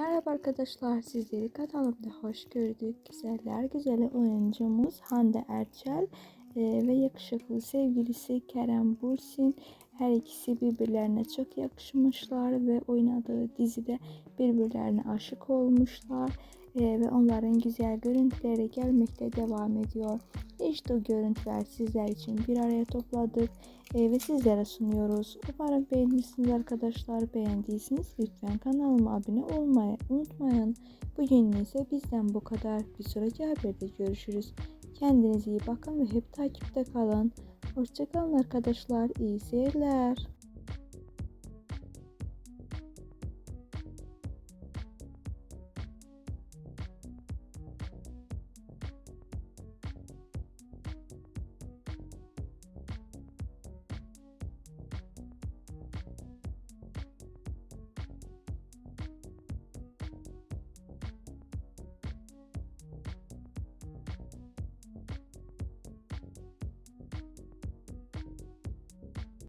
Merhaba arkadaşlar, sizleri kanalımda hoş gördük. Güzeller güzeli oyuncumuz Hande Erçel e, ve yakışıklı sevgilisi Kerem Bursin. Her ikisi birbirlerine çok yakışmışlar ve oynadığı dizide birbirlerine aşık olmuşlar. E, ve onların güzel görüntüleri gelmekte devam ediyor. İşte o görüntüler sizler için bir araya topladık e, ve sizlere sunuyoruz. Umarım beğenirsiniz arkadaşlar. Beğendiyseniz lütfen kanalıma abone olmayı unutmayın. Bugün ise bizden bu kadar. Bir sonraki haberde görüşürüz. Kendinize iyi bakın ve hep takipte kalın. Hoşçakalın arkadaşlar. İyi seyirler.